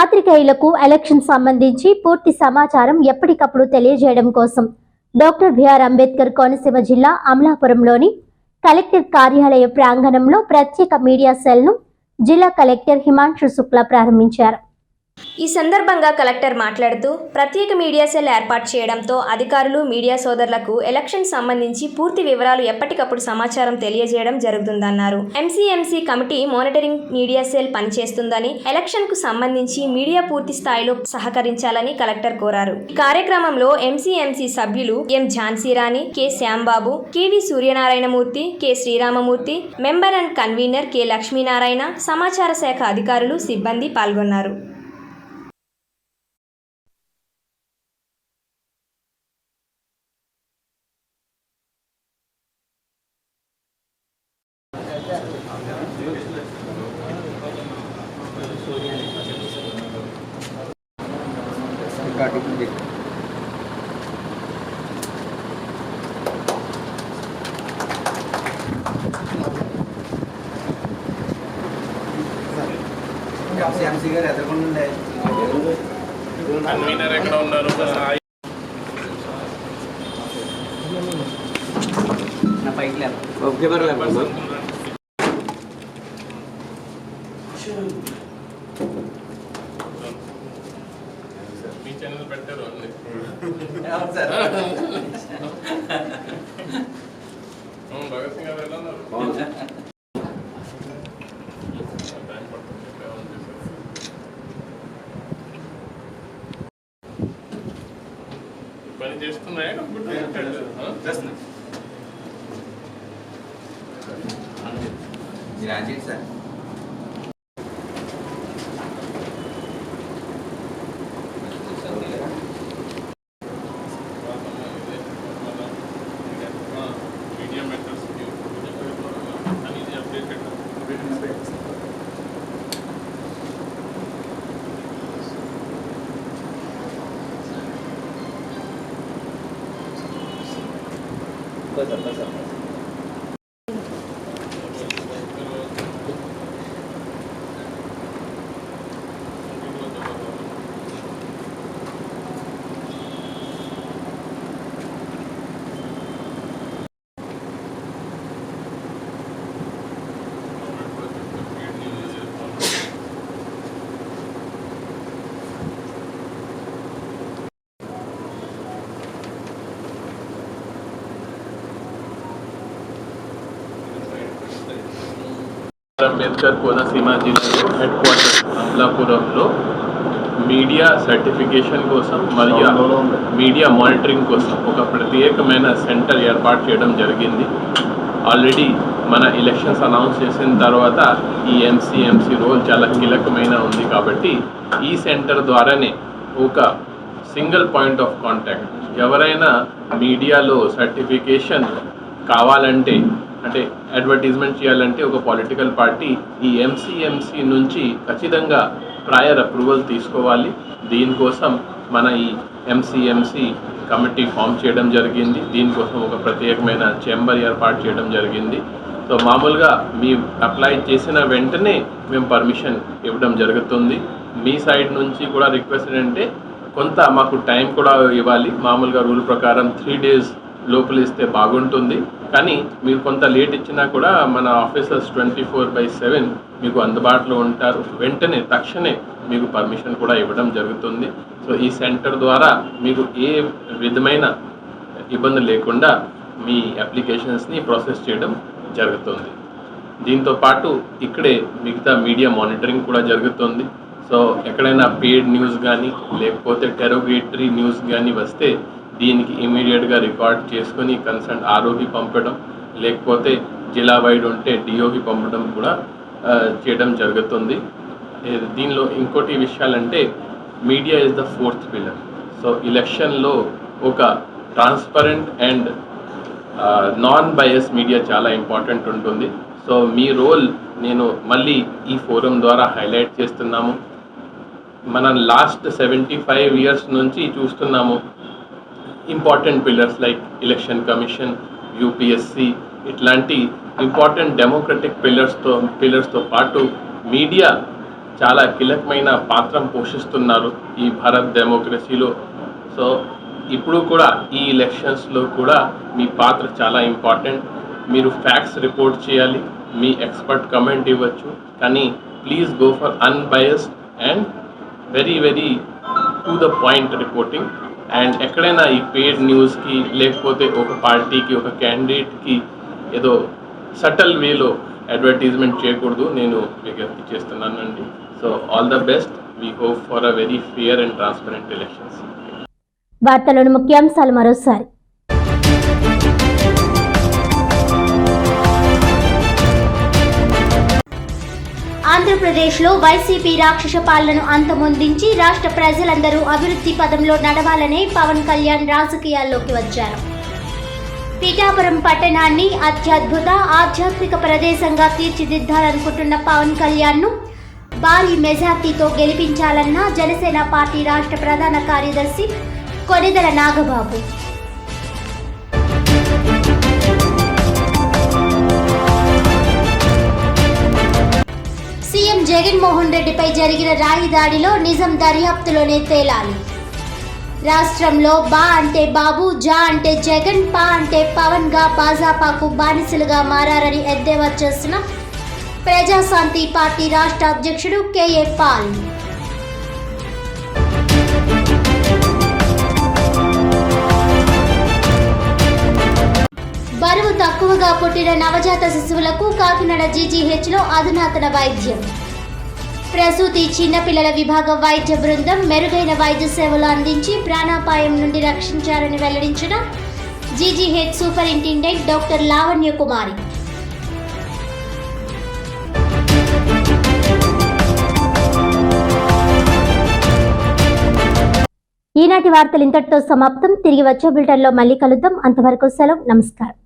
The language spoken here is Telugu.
పాత్రికేయులకు ఎలక్షన్ సంబంధించి పూర్తి సమాచారం ఎప్పటికప్పుడు తెలియజేయడం కోసం డాక్టర్ బిఆర్ అంబేద్కర్ కోనసీమ జిల్లా అమలాపురంలోని కలెక్టర్ కార్యాలయ ప్రాంగణంలో ప్రత్యేక మీడియా సెల్ను జిల్లా కలెక్టర్ హిమాంశు శుక్లా ప్రారంభించారు. ఈ సందర్భంగా కలెక్టర్ మాట్లాడుతూ ప్రత్యేక మీడియా సెల్ ఏర్పాటు చేయడంతో అధికారులు మీడియా సోదరులకు ఎలక్షన్ సంబంధించి పూర్తి వివరాలు ఎప్పటికప్పుడు సమాచారం తెలియజేయడం జరుగుతుందన్నారు. MCMC committee monitoring media cell పనిచేస్తుందని ఎలక్షన్కు సంబంధించి మీడియా పూర్తి స్థాయిలో సహకరించాలని కలెక్టర్ కోరారు. ఈ కార్యక్రమంలో ఎంసీఎంసీ సభ్యులు M Jhansi Rani K Shyambabu KV Suryanarayanamurthy K Sriramamurthy member and convener K Lakshminarayana సమాచార శాఖ అధికారులు సిబ్బంది పాల్గొన్నారు. ఎంసీ గారు ఎదుర్కొండే కన్వీనర్ ఎక్కడ ఉన్నారు సాయి నా పైకి లేదు ఓకే పర్లేదు మీ భగత్ సింగ్ గారు ఎలా ఉన్నారు? పని చేస్తున్నాయా కంప్యూటర్ సార్ どうぞど。అంబేద్కర్ కోనసీమ జిల్లాలో హెడ్ క్వార్టర్ అమలాపురంలో మీడియా సర్టిఫికేషన్ కోసం మరియు మీడియా మానిటరింగ్ కోసం ఒక ప్రత్యేకమైన సెంటర్ ఏర్పాటు చేయడం జరిగింది. ఆల్రెడీ మన ఎలక్షన్స్ అనౌన్స్ చేసిన తర్వాత ఈ ఎంసీఎంసీ రోల్ చాలా కీలకమైన ఉంది కాబట్టి ఈ సెంటర్ ద్వారానే ఒక సింగిల్ పాయింట్ ఆఫ్ కాంటాక్ట్. ఎవరైనా మీడియాలో సర్టిఫికేషన్ కావాలంటే అంటే అడ్వర్టైజ్మెంట్ చేయాలంటే ఒక పొలిటికల్ పార్టీ ఈ ఎంసీఎంసీ నుంచి ఖచ్చితంగా ప్రయర్ అప్రూవల్ తీసుకోవాలి. దీనికోసం మన ఈ ఎంసీఎంసీ కమిటీ ఫామ్ చేయడం జరిగింది. దీనికోసం ఒక ప్రత్యేకమైన చేంబర్ ఏర్పాటు చేయడం జరిగింది. సో మామూలుగా మీ అప్లై చేసిన వెంటనే మేము పర్మిషన్ ఇవ్వడం జరుగుతుంది. మీ సైడ్ నుంచి కూడా రిక్వెస్ట్ ఏంటంటే కొంత మాకు టైం కూడా ఇవ్వాలి. మామూలుగా రూల్ ప్రకారం త్రీ డేస్ లోపలిస్తే బాగుంటుంది. కానీ మీరు కొంత లేట్ ఇచ్చినా కూడా మన officers twenty four by seven మీకు అందుబాటులో ఉంటారు. వెంటనే తక్షణే మీకు పర్మిషన్ కూడా ఇవ్వడం జరుగుతుంది. సో ఈ సెంటర్ ద్వారా మీకు ఏ విధమైన ఇబ్బంది లేకుండా మీ అప్లికేషన్స్ని ప్రాసెస్ చేయడం జరుగుతుంది. దీంతో పాటు ఇక్కడే మిగతా మీడియా మానిటరింగ్ కూడా జరుగుతుంది. సో ఎక్కడైనా పెయిడ్ న్యూస్ కానీ లేకపోతే టెరోగేటరీ న్యూస్ కానీ వస్తే దీనికి ఇమీడియట్గా రికార్డ్ చేసుకొని కన్సర్న్ ఆర్ఓకి పంపడం లేకపోతే జిల్లా వైడ్ ఉంటే డిఓకి పంపడం కూడా చేయడం జరుగుతుంది. దీనిలో ఇంకోటి విషయాలంటే media is the fourth pillar so ఎలక్షన్లో ఒక transparent and non bias media చాలా ఇంపార్టెంట్ ఉంటుంది. సో మీ రోల్ నేను మళ్ళీ ఈ ఫోరం ద్వారా హైలైట్ చేస్తున్నాము. మనం లాస్ట్ సెవెంటీ ఫైవ్ ఇయర్స్ నుంచి చూస్తున్నాము. Important pillars like election commission UPSC ఇట్లాంటి ఇంపార్టెంట్ డెమోక్రటిక్ పిల్లర్స్తో పిల్లర్స్తో పాటు మీడియా చాలా కీలకమైన పాత్ర పోషిస్తున్నారు ఈ భారత్ డెమోక్రసీలో సో ఇప్పుడు కూడా ఈ ఎలక్షన్స్లో కూడా మీ పాత్ర చాలా ఇంపార్టెంట్ మీరు ఫ్యాక్ట్స్ రిపోర్ట్ చేయాలి మీ ఎక్స్పర్ట్ కమెంట్ ఇవ్వచ్చు. కానీ please go for unbiased and very very to the point reporting and ఎక్కడైనా ఈ పేడ్ న్యూస్కి లేకపోతే ఒక పార్టీకి ఒక క్యాండిడేట్కి ఏదో సటల్ వేలో అడ్వర్టైజ్మెంట్ చేయకూడదు నేను విజ్ఞప్తి చేస్తున్నానండి. So all the best we hope for a very fair and transparent elections వార్తలను ముఖ్యాంశాలు మరోసారి. ఆంధ్రప్రదేశ్లో వైసీపీ రాక్షస పాలనను అంతమొందించి రాష్ట్ర ప్రజలందరూ అభివృద్ధి పదంలో నడవాలనే పవన్ కళ్యాణ్ రాజకీయాల్లోకి వచ్చారు. పిఠాపురం పట్టణాన్ని అత్యద్భుత ఆధ్యాత్మిక ప్రదేశంగా తీర్చిదిద్దాలనుకుంటున్న పవన్ కళ్యాణ్ను భారీ మెజార్టీతో గెలిపించాలన్న జనసేన పార్టీ రాష్ట్ర ప్రధాన కార్యదర్శి కొనిదల నాగబాబు. జగన్మోహన్ రెడ్డిపై జరిగిన రాయి దాడిలో నిజం దర్యాప్తులోనే తేలాలి. రాష్ట్రంలో బా అంటే బాబు జా అంటే జగన్ పా అంటే పవన్గా భాజపాకు బానిసలుగా మారని ఎద్దేవా చేసిన ప్రజాశాంతి పార్టీ రాష్ట్ర అధ్యక్షుడు కేఏ పాల్. బరువు తక్కువగా పుట్టిన నవజాత శిశువులకు కాకినాడ జీజీహెచ్లో అధునాతన వైద్యం. ప్రసూతి చిన్నపిల్లల విభాగం వైద్య బృందం మెరుగైన వైద్య సేవలు అందించి ప్రాణాపాయం నుండి రక్షించారని వెల్లడించిన GGH superintendent doctor Lavanya Kumari. ఈనాటి వార్తలు ఇంతటితో సమాప్తం. తిరిగి వచ్చే బులెటిన్లో మళ్ళీ కలుద్దాం. అంతవరకు సెలవు. నమస్కారం.